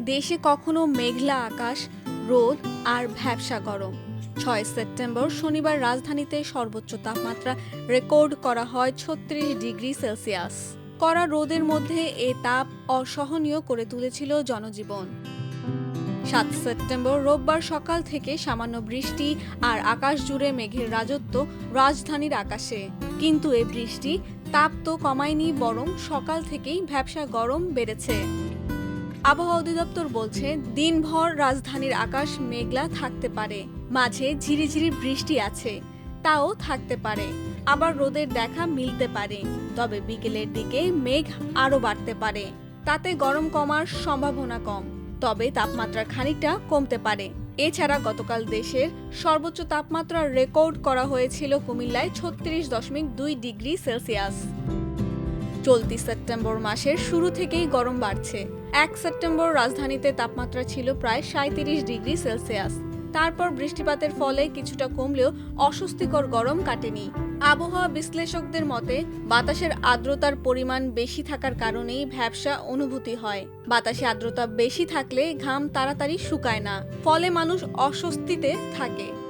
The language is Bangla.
দেশে কখনো মেঘলা আকাশ, রোদ আর ভ্যাবসা গরম। ছয় সেপ্টেম্বর শনিবার রাজধানীতে সর্বোচ্চ তাপমাত্রা রেকর্ড করা হয় ছত্রিশ ডিগ্রি সেলসিয়াস। কড়া রোদের মধ্যে এ তাপ অসহনীয় করে তুলেছিল জনজীবন। সাত সেপ্টেম্বর রোববার সকাল থেকে সামান্য বৃষ্টি আর আকাশ জুড়ে মেঘের রাজত্ব রাজধানীর আকাশে। কিন্তু এ বৃষ্টি তাপ তো কমায়নি, বরং সকাল থেকেই ভ্যাবসা গরম বেড়েছে। আবহাওয়া অধিদপ্তর বলছে, দিনভর রাজধানীর আকাশ মেঘলা থাকতে পারে, মাঝে ঝিরিঝিরি বৃষ্টি আছে, তাও থাকতে পারে। আবার রোদের দেখা মিলতে পারে, তবে বিকেলের দিকে মেঘ আরও বাড়তে পারে, তাতে গরম কমার সম্ভাবনা কম, তবে তাপমাত্রা খানিকটা কমতে পারে। এছাড়া গতকাল দেশের সর্বোচ্চ তাপমাত্রা রেকর্ড করা হয়েছিল কুমিল্লায় ছত্রিশ দশমিক দুই ডিগ্রি সেলসিয়াস। চলতি সেপ্টেম্বর মাসের শুরু থেকেই গরম বাড়ছে। এক সেপ্টেম্বর রাজধানীতে তাপমাত্রা ছিল প্রায় সাঁত্রিশ ডিগ্রি সেলসিয়াস। তারপর বৃষ্টিপাতের ফলে কিছুটা কমলেও অস্বস্তিকর গরম কাটেনি। আবহাওয়া বিশ্লেষকদের মতে, বাতাসের আর্দ্রতার পরিমাণ বেশি থাকার কারণেই ভ্যাবসা অনুভূতি হয়। বাতাসে আর্দ্রতা বেশি থাকলে ঘাম তাড়াতাড়ি শুকায় না, ফলে মানুষ অস্বস্তিতে থাকে।